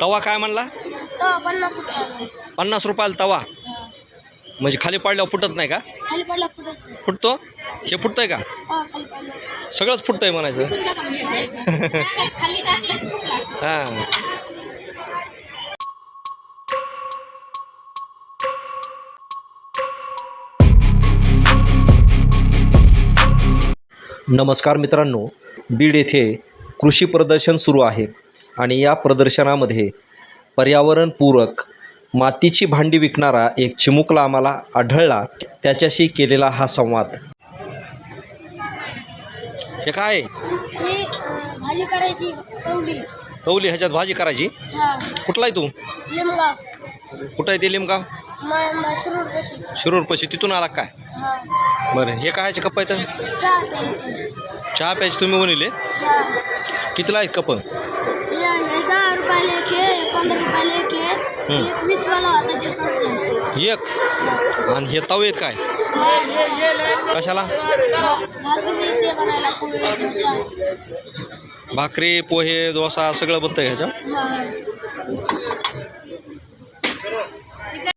तवा काय म्हणला? पन्नास रुपये पन्नास रुपयाला तवा. म्हणजे खाली पडल्यावर फुटत नाही का? खाली पडला फुटत फुटतो? हे फुटतंय का? हा खाली पडला सगळंच फुटतंय म्हणायचं. हां. नमस्कार मित्रांनो बीड येथे कृषी प्रदर्शन सुरू आहे. आणि या प्रदर्शनामध्ये पर्यावरणपूरक मातीची भांडी विकणारा एक चिमुकला आम्हाला आढळला. त्याच्याशी केलेला हा संवाद. हे काय? हे भाजी करायची कवली. ह्याच्यात भाजी करायची? हा. कुठला आहे तू? लिमगाव. कुठं आहे ते लिमगाव? मा कशी शिरूरपाशी. तिथून आला काय? हा. बरं हे काय कप आहेत? चहा प्यायची. चहा प्यायचे तुम्ही बनवले हा. कितीला आहेत कप? पंधरा रुपयाला एक आहे हम्म. एक वीसवाला होता ते संपला. एक? आणि हे तवे आहेत काय कशाला? भाकरी पोहे डोसा. सगळं बनतं ह्याच्या हा.